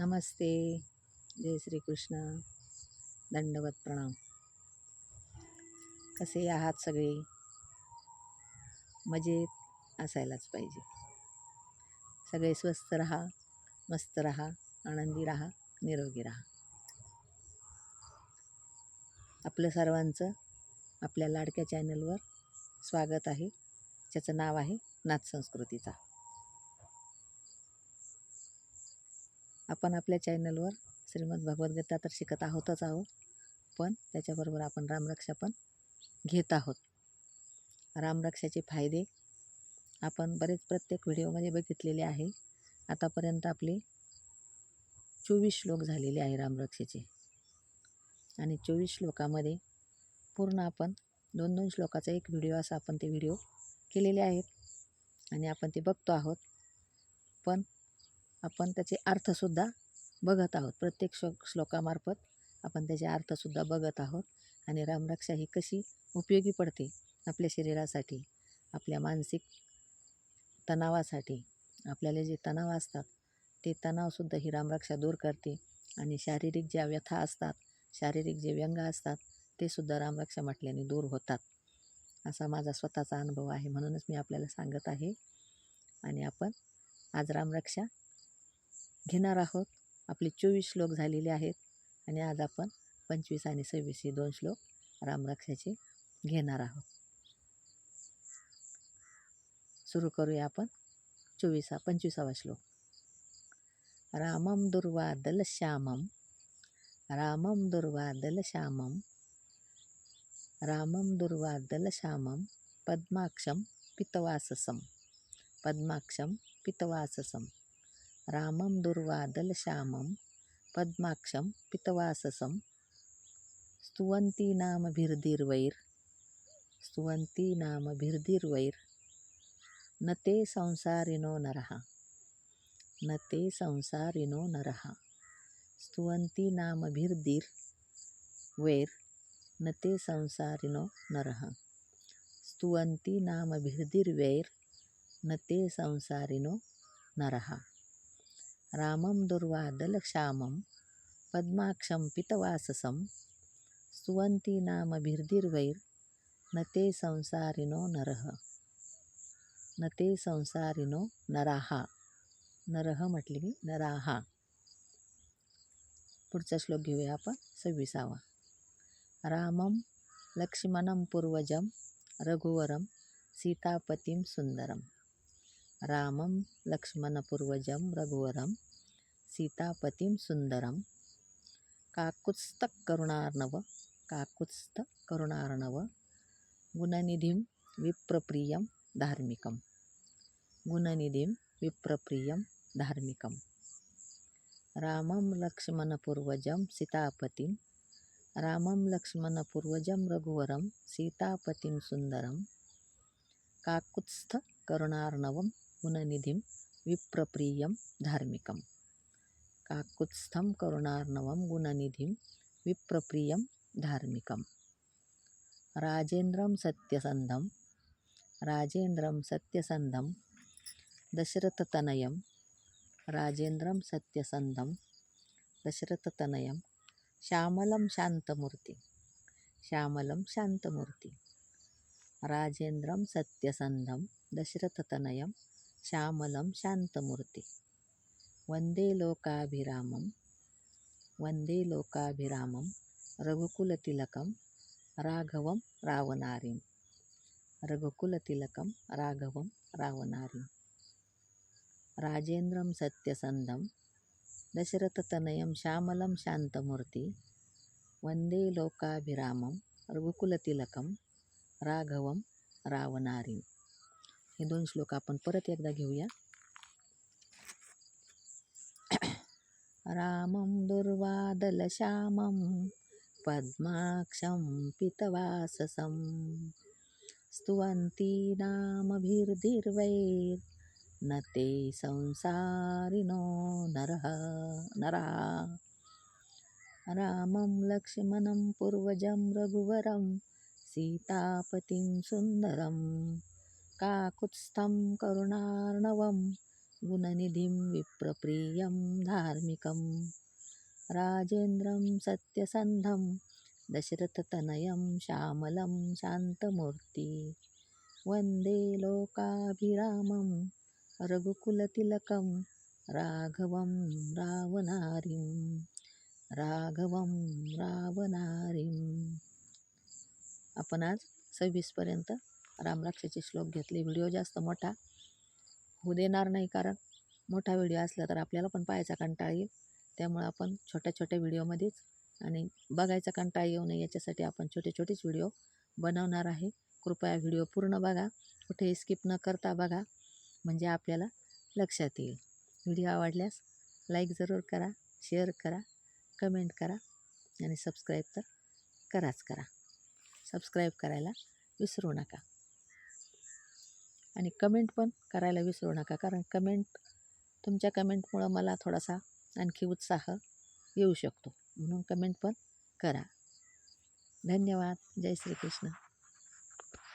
नमस्ते जय श्रीकृष्ण. दंडवत प्रणाम. कसे आहात सगळे? मजेत असायलाच पाहिजे. सगळे स्वस्थ राहा मस्त राहा आनंदी राहा निरोगी राहा. आपलं सर्वांचं आपल्या लाडक्या चॅनलवर स्वागत आहे. ज्याचं नाव आहे नाथ संस्कृतीचा. आपण आपल्या चॅनलवर श्रीमद भगवद्गीता तर शिकत आहोतच आहोत पण त्याच्याबरोबर आपण रामरक्षा पण घेत आहोत. रामरक्षाचे फायदे आपण बरेच प्रत्येक व्हिडिओमध्ये बघितलेले आहे. आतापर्यंत आपले चोवीस श्लोक झालेले आहे रामरक्षेचे. आणि चोवीस श्लोकामध्ये पूर्ण आपण दोन दोन श्लोकाचा एक व्हिडिओ असा आपण ते व्हिडिओ केलेले आहेत. आणि आपण ते बघतो आहोत. पण आपण त्याचे अर्थसुद्धा बघत आहोत. प्रत्येक श्लो श्लोकामार्फत आपण त्याचे अर्थसुद्धा बघत आहोत. आणि रामरक्षा ही कशी उपयोगी पडते आपल्या शरीरासाठी आपल्या मानसिक तणावासाठी. आपल्याला जे तणाव असतात ते तणावसुद्धा ही रामरक्षा दूर करते. आणि शारीरिक ज्या व्यथा असतात शारीरिक जे व्यंग असतात ते सुद्धा रामरक्षा म्हटल्याने दूर होतात. असा माझा स्वतःचा अनुभव आहे. म्हणूनच मी आपल्याला सांगत आहे. आणि आपण आज रामरक्षा घेणार आहोत. आपले चोवीस श्लोक झालेले आहेत आणि आज आपण पंचवीस आणि सव्वीस हे दोन श्लोक रामराक्षाचे घेणार आहोत. सुरू करूया आपण चोवीसा पंचवीसावा श्लोक. रामम दुर्वादल श्यामम रामम दुर्वादल श्यामम रामम दुर्वादल श्यामम पद्माक्षम पितवाससम पद्माक्षम पितवाससम रामं दुर्वादलश्यामं पद्माक्षं पितवाससं स्तुवन्ती नामभिर्दिर्वैर् स्तुवन्ती नामभिर्दिर्वैर् न ते संसारिनो नरः न ते संसारिनो नरः। स्तुवन्ती नामभिर्दिर् वैर् न ते संसारिनो नरः। स्तुवन्ती नामभिर्दिर्वैर् न ते संसारिनो नरः। रामं दुर्वादलक्षामं पद्माक्षं पितवाससं सुवन्तीनामभिर्दिर्वैर्न ते संसारिनो नरः। न ते संसारिनो नराः। नरः म्हटले मी नराहा पुढचा श्लोक घेऊया आपण सव्वीसावा. रामं लक्ष्मणं पूर्वजं रघुवरं सीतापतिं सुंदरं रामं लक्ष्मणपूर्वजं रघुवरं सीतापतिं सुन्दरं काकुत्स्थकरुणार्णव काकुत्स्थकरुणार्णव गुणनिधिं विप्रप्रियं धार्मिकं। गुणनिधिं विप्रप्रियं धार्मिकं। रामं लक्ष्मणपूर्वजं सीतापतिं। रामं लक्ष्मणपूर्वजं रघुवरं सीतापतिं सुन्दरं काकुत्स्थकरुणार्णवं गुणनिधिं विप्रप्रियं धार्मिकं। काकुत्स्थं करुणार्णवं गुणनिधिं विप्रप्रियं धार्मिकं। राजेन्द्रं सत्यसन्धं राजेन्द्रं सत्यसन्धं दशरथतनयं राजेन्द्रं सत्यसन्धं दशरथतनयं श्यामलं शान्तमूर्ति श्यामलं शान्तमूर्ति राजेन्द्रं सत्यसन्धं दशरथतनयं श्यामलं शान्तमूर्ति वन्दे लोकाभिरामं वन्दे लोकाभिरामं रघुकुलतिलकं राघवं रावणारीं रघुकुलतिलकं राघवं रावणारीं राजेन्द्रं सत्यसन्धं दशरथतनयं श्यामलं शान्तमूर्ति वन्दे लोकाभिरामं रघुकुलतिलकं राघवं रावणारी हे दोन श्लोक आपण परत एकदा घेऊया. रामं दुर्वादलश्यामं पद्माक्षं पितवाससं स्तुवन्ती नामभिर्धिर्वैर्न ते संसारिनो नरः नरा। रामं लक्ष्मणं पूर्वजं रघुवरं सीतापतिं सुन्दरं काकुत्स्थं करुणार्णवं गुणनिधिं विप्रप्रियं धार्मिकं। राजेन्द्रं सत्यसन्धं दशरथतनयं श्यामलं शान्तमूर्ति। वन्दे लोकाभिरामं रघुकुलतिलकं राघवं रावणारिं राघवं रावणारिं। आपण आज सव्वीसपर्यंत रामराक्षाचे श्लोक घेतले. व्हिडिओ जास्त मोठा होऊ देणार नाही कारण मोठा व्हिडिओ असला तर आपल्याला पण पाहायचा कंटाळा येईल. त्यामुळं आपण छोट्या छोट्या व्हिडिओमध्येच आणि बघायचा कंटाळा येऊ नये. याच्यासाठी आपण छोटे छोटेच व्हिडिओ बनवणार आहे. कृपया व्हिडिओ पूर्ण बघा. कुठेही स्किप न करता बघा. म्हणजे आपल्याला लक्षात येईल. व्हिडिओ आवडल्यास लाईक जरूर करा शेअर करा कमेंट करा आणि सबस्क्राईब तर कराच करा. सबस्क्राईब करायला विसरू नका. आणि कमेंट पण करायला विसरू नका. कारण कमेंट तुमच्या कमेंटमुळं मला थोडासा आणखी उत्साह येऊ शकतो. म्हणून कमेंट पण करा. धन्यवाद. जय श्रीकृष्ण.